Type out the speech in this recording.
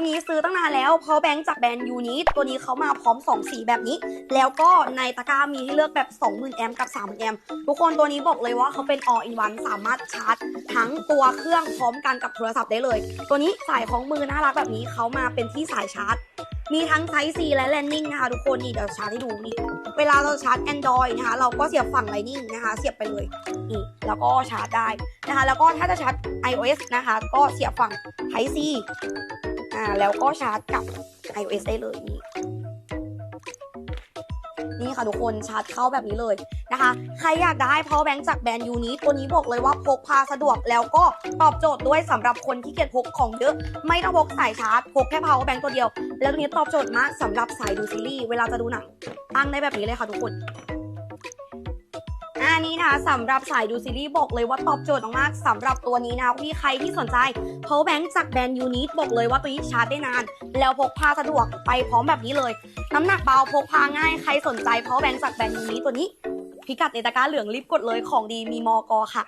วนี้ซื้อตั้งนานแล้ว เพราะแบงค์จากแบรนด์ยูนิตตัวนี้เขามาพร้อม 2 สีแบบนี้ แล้วก็ในตะกร้ามีให้เลือกแบบ 20,000 แอมป์กับ 30,000 แอมป์ทุกคนตัวนี้บอกเลยว่าเขาเป็น all in one สามารถชาร์จ ทั้งตัวเครื่องพร้อมกันกับโทรศัพท์ได้เลย ตัวนี้สายของมือน่ารักแบบนี้เขามาเป็นที่สายชาร์จมีทั้งไซส์ C และ Landing นะคะทุกคนนี่เดี๋ยวชาร์จให้ดูนี่เวลาเราชาร์จ Android นะคะเราก็เสียบฝั่ง Lightning นะคะ เสียบไปเลยนี่แล้วก็ชาร์จได้นะคะ แล้วก็ถ้าจะชาร์จ iOS นะคะ ก็เสียบฝั่ง Type C อ่า แล้วก็ชาร์จกับ iOS ได้เลยนี่นี่ค่ะทุกคนชาร์จเข้าแบบนี้เลยนะคะ ใครอยากได้ power bank จากแบรนด์ยูนิตัวนี้บอกเลยว่าพกพาสะดวกแล้วก็ตอบโจทย์ด้วยสำหรับคนที่เกียจพกของเยอะ ไม่ต้องพกสายชาร์จ พกแค่ power bank ตัวเดียว แล้วตัวนี้ตอบโจทย์มากสำหรับสายดูซีรีส์เวลาจะดูหนังตั้งได้แบบนี้เลยค่ะทุกคน นี้นะคะสำหรับสายดูซีรีส์บอกเลยว่าตอบโจทย์มากๆสำหรับตัวนี้นะพี่ใครที่สนใจเพาแบงค์จากแบรนด์ยูนิบอกเลยว่าตัวนี้ชาร์จได้นาน แล้วพกพาสะดวกไปพร้อมแบบนี้เลย น้ำหนักเบาพกพาง่ายใครสนใจเพาแบงค์จากแบรนด์ยูนิตัวนี้ พิกัดในตะกร้าเหลืองรีบกดเลยของดีมีมอกอค่ะ